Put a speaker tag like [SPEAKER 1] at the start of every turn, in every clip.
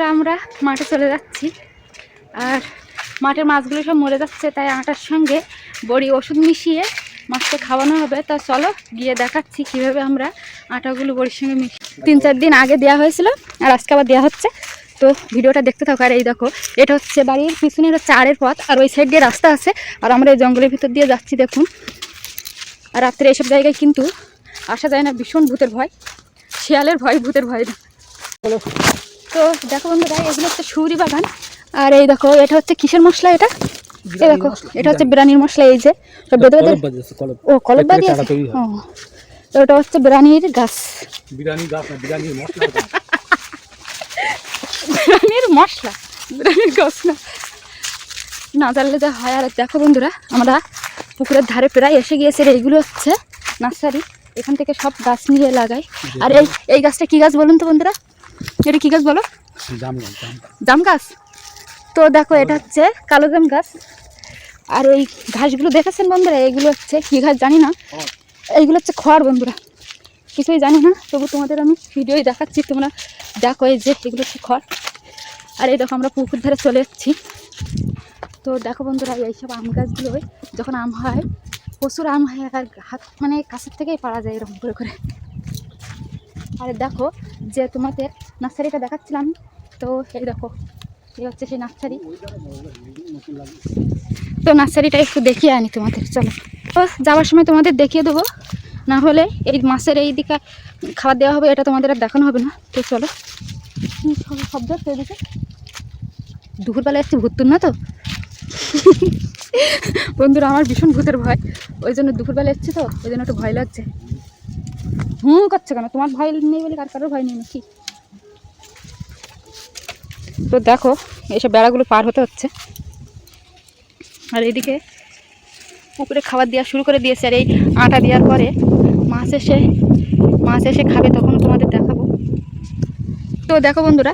[SPEAKER 1] বন্ধুরা আমরা মাঠে চলে যাচ্ছি। আর মাঠের মাছগুলো সব মরে যাচ্ছে, তাই আটার সঙ্গে বড়ি ওষুধ মিশিয়ে মাছকে খাওয়ানো হবে। তা চলো গিয়ে দেখাচ্ছি কীভাবে আমরা আটাগুলো বড়ির সঙ্গে মিশিয়ে তিন চার দিন আগে দেওয়া হয়েছিল, আর আজকে আবার দেওয়া হচ্ছে। তো ভিডিওটা দেখতে থাকো, আর এই দেখো, এটা হচ্ছে বাড়ির পিছনে হচ্ছে আড়ের পথ, আর ওই সাইড দিয়ে রাস্তা আছে। আর আমরা এই জঙ্গলের ভিতর দিয়ে যাচ্ছি, দেখুন। আর রাত্রে এইসব জায়গায় কিন্তু আসা যায় না, ভীষণ ভূতের ভয়, শিয়ালের ভয়, ভূতের ভয়। না তো দেখো বন্ধুরা এগুলো হচ্ছে সুরি বাগান। আর এই দেখো এটা হচ্ছে কিসের মশলা এটা? এই দেখো এটা হচ্ছে বিরিয়ানির মশলা এই যে। বেঁধে বেঁধে। ও কলম বাদি আছে? তো ওটা হচ্ছে বিরিয়ানির গাছ।
[SPEAKER 2] গাছ না বিরিয়ানির মশলা। গাছ।
[SPEAKER 1] বিরিয়ানির মশলা? বিরিয়ানির গাছ না। না জানলে যা হয় আর দেখো বন্ধুরা আমরা পুকুরের ধারে প্রায় এসে গিয়েছে এইগুলো হচ্ছে নার্সারি। এখান থেকে সব গাছ নিয়ে লাগাই। আর এই এই গাছটা কি গাছ বলুন তো বন্ধুরা? এটা কি গাছ বলো?
[SPEAKER 2] জাম গাছ, জাম।
[SPEAKER 1] জাম গাছ? তো দেখো এটা হচ্ছে কালো জাম গাছ। আর এই ঘাসগুলো দেখেছেন বন্ধুরা? এইগুলো হচ্ছে কি ঘাস জানি না। এইগুলো হচ্ছে খড় বন্ধুরা। কিছুই জানি না তবু তোমাদের আমি ভিডিওই দেখাচ্ছি। তোমরা দেখো এই যে এগুলো হচ্ছে খড় আর এই দেখো আমরা পুকুর ধারে চলে এসেছি। তো দেখো বন্ধুরা এইসব আম গাছগুলো যখন আম হয় প্রচুর আম হয় আর হাত মানে কাছের থেকেই পারা যায় এরকম করে করে। আর দেখো যে তোমাদের নার্সারিটা দেখাচ্ছিলাম। তো এই দেখো, এই হচ্ছে সেই নার্সারি। তো নার্সারিটা একটু দেখিয়ে আনি তোমাদের, চলো। তো যাওয়ার সময় তোমাদের দেখিয়ে দেবো। না হলে এই মাছের এই দিকে খাবার দেওয়া হবে, এটা তোমাদের আর দেখানো হবে না। তো চলো। শব্দ হচ্ছে দুপুরবেলা একটু ভূতুন না তো? বন্ধুরা, আমার ভীষণ ভূতের ভয়। ওই জন্য দুপুরবেলা এসছে তো, ওই জন্য একটু ভয় লাগছে। হুম, করছে কেন? তোমার ভয় নেই বলে কার কারোর ভয় নেই নাকি? তো দেখো, এইসব বেড়াগুলো পার হতে হচ্ছে। আর এদিকে পুকুরে খাবার দেওয়া শুরু করে দিয়েছে, আর এই আটা দেওয়ার পরে মাছ এসে মাছ এসে খাবে তখন তোমাদের দেখাবো। তো দেখো বন্ধুরা,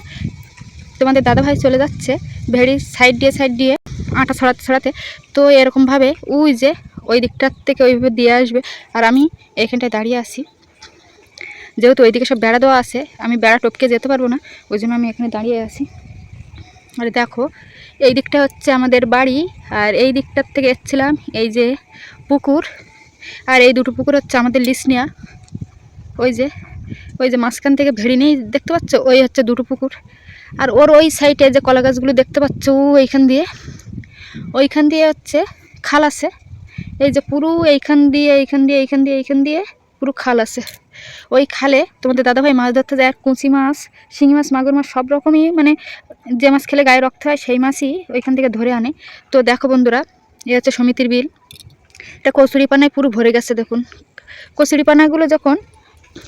[SPEAKER 1] তোমাদের দাদাভাই চলে যাচ্ছে ভেড়ির সাইড দিয়ে সাইড দিয়ে আটা ছড়াতে ছড়াতে। তো এরকমভাবে উই যে ওই দিকটার থেকে ওইভাবে দিয়ে আসবে, আর আমি এখানটায় দাঁড়িয়ে আছি। যেহেতু ওইদিকে সব বেড়া দেওয়া আছে, আমি বেড়া টপকে যেতে পারব না, ওই জন্য আমি এখানে দাঁড়িয়ে আছি। আর দেখো, এই দিকটা হচ্ছে আমাদের বাড়ি, আর এই দিকটার থেকে এসেছিলাম এই যে পুকুর, আর এই দুটো পুকুর হচ্ছে আমাদের লিসনিয়া। ওই যে ওই যে মাঝখান থেকে ভেড়ি নেই দেখতে পাচ্ছ? ওই হচ্ছে দুটো পুকুর। আর ওর ওই সাইডে যে কলা গাছগুলো দেখতে পাচ্ছ ও এইখান দিয়ে, ওইখান দিয়ে হচ্ছে খাল আছে। এই যে পুরো এইখান দিয়ে এইখান দিয়ে এইখান দিয়ে এইখান দিয়ে পুরো খাল আছে। ওই খালে তোমাদের দাদাভাই মাছ ধরতে যায়, আর কুচি মাছ, শিঙি মাছ, মাগুর মাছ, সব রকমই মানে যে মাছ খেলে গায়ে রক্ত হয় সেই মাছই ওইখান থেকে ধরে আনে। তো দেখো বন্ধুরা এ হচ্ছে সমিতির বিল। এটা কচুরিপানায় পুরো ভরে গেছে দেখুন। কচুরিপানাগুলো যখন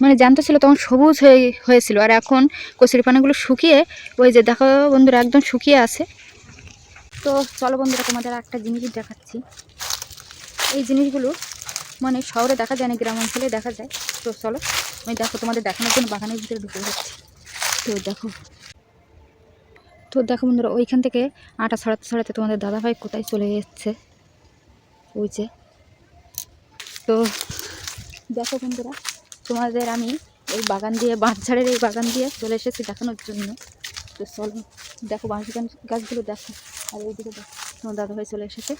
[SPEAKER 1] মানে জ্যান্ত ছিল তখন সবুজ হয়ে হয়েছিল, আর এখন কচুরিপানাগুলো শুকিয়ে ওই যে দেখো বন্ধুরা একদম শুকিয়ে আছে। তো চলো বন্ধুরা তোমাদের একটা জিনিস দেখাচ্ছি। এই জিনিসগুলো মানে শহরে দেখা যায় না, গ্রাম অঞ্চলে দেখা যায়। তো চলো, আমি দেখো তোমাদের দেখানোর জন্য বাগানের ভিতরে ঢুকে যাচ্ছি তো দেখো তো দেখো বন্ধুরা, ওইখান থেকে আটা ছড়াতে ছড়াতে তোমাদের দাদাভাই কোথায় চলে এসছে? ওই যে। তো দেখো বন্ধুরা, তোমাদের আমি এই বাগান দিয়ে বাঁশঝাড়ের এই বাগান দিয়ে চলে এসেছি দেখানোর জন্য। তো চলো, দেখো বাঁশ গাছগুলো দেখো। আর এইদিকে দেখো, তোমার দাদাভাই চলে এসেছে।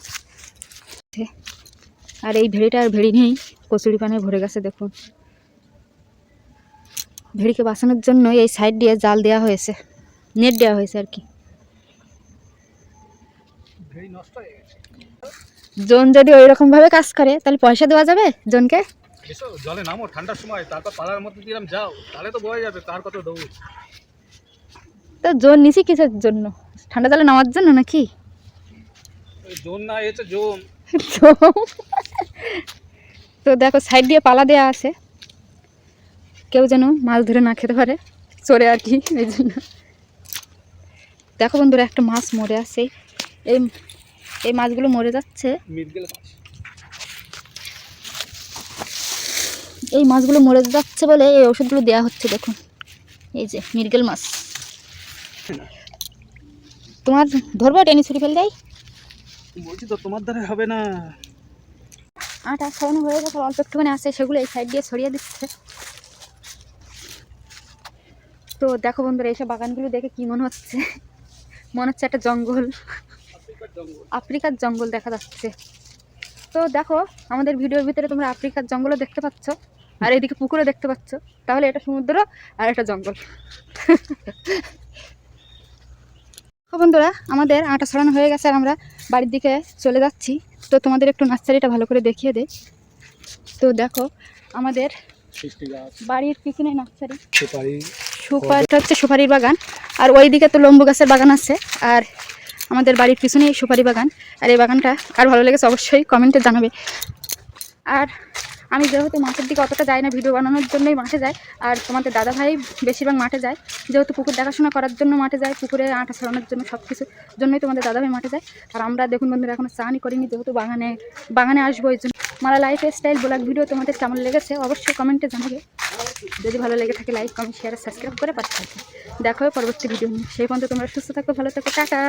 [SPEAKER 1] আর এই ভেড়িটা আর ভেড়ি নেই কচুরি পানে ভরে গেছে দেখুন। ভেড়িকে বাঁচানোর জন্য এই সাইড দিয়ে জাল দেওয়া হয়েছে নেট দেওয়া হয়েছে আর কি। জন যদি ওই রকম ভাবে কাজ করে তাহলে পয়সা দেওয়া যাবে জনকে?
[SPEAKER 2] জলে নামো ঠান্ডার সময় তারপর পাড়ার মধ্যে দিলাম যাও তাহলে তো বয়ে যাবে তার কত দৌড়।
[SPEAKER 1] তো জোন নিছি কিসের জন্য? ঠান্ডা জলে নামার জন্য নাকি?
[SPEAKER 2] জোন না এসে জোন।
[SPEAKER 1] তো তো দেখো সাইড দিয়ে পালা দেওয়া আছে। কেউ যেন মাছ ধরে না খেতে পারে, চড়ে আর কি, এই জন্য। দেখো বন্ধুরা, একটা মাছ মরে আছে। এই এই মাছগুলো মরে যাচ্ছে। এই মাছগুলো মরে যাচ্ছে বলে এই ওষুধগুলো দেওয়া হচ্ছে, দেখুন। এই যে, মৃগেল মাছ। তোমার ধরবো টেনে ছুরি ফেল দেয়
[SPEAKER 2] বলছি তো, তোমার দ্বারা হবে না।
[SPEAKER 1] আটা ছড়ানো হয়ে গেছে, অল্প একটুখানি আছে, সেগুলো এই সাইড দিয়ে ছড়িয়ে দিচ্ছে। তো দেখো বন্ধুরা, এইসব বাগানগুলো দেখে কি মনে হচ্ছে? মনে হচ্ছে একটা জঙ্গল। আফ্রিকার জঙ্গল দেখা যাচ্ছে। তো দেখো, আমাদের ভিডিওর ভিতরে তোমরা আফ্রিকার জঙ্গলও দেখতে পাচ্ছ, আর এদিকে পুকুরও দেখতে পাচ্ছ। তাহলে এটা সমুদ্র আর এটা জঙ্গল। বন্ধুরা, আমাদের আটা ছড়ানো হয়ে গেছে আর আমরা বাড়ির দিকে চলে যাচ্ছি। তো তোমাদের একটু নার্সারিটা ভালো করে দেখিয়ে দে। তো দেখো আমাদের বাড়ির পিছনে নার্সারি?
[SPEAKER 2] সুপারি।
[SPEAKER 1] সুপারিটা হচ্ছে সুপারির বাগান। আর ওই দিকে তো লম্বু গাছের বাগান আছে। আর আমাদের বাড়ির পিছনেই সুপারি বাগান। আর এই বাগানটা আর ভালো লেগেছে অবশ্যই কমেন্টে জানাবে। আর আমি যেহেতু মাঠের দিকে অতটা যাই না ভিডিও বানানোর জন্যই মাঠে যাই, আর তোমাদের দাদা ভাই বেশিরভাগ মাঠে যায়। যেহেতু পুকুর দেখাশোনা করার জন্য মাঠে যায়, পুকুরে আটা ছড়ানোর জন্য সব কিছুর জন্যই তোমাদের দাদা ভাই মাঠে যায়। আর আমরা দেখুন বন্ধুরা, এখনও চানই করিনি, যেহেতু বাগানে বাগানে আসব এই জন্য। মারা লাইফ স্টাইল ব্লগ ভিডিও তোমাদের কেমন লেগেছে অবশ্যই কমেন্টে জানাবে। যদি ভালো লেগে থাকে লাইক কমেন্ট শেয়ার সাবস্ক্রাইব করে পাশে থাকবে। দেখা পরবর্তী ভিডিও নিয়ে। সেই পর্যন্ত তোমরা সুস্থ থাকো, ভালো থাকো, টাটা!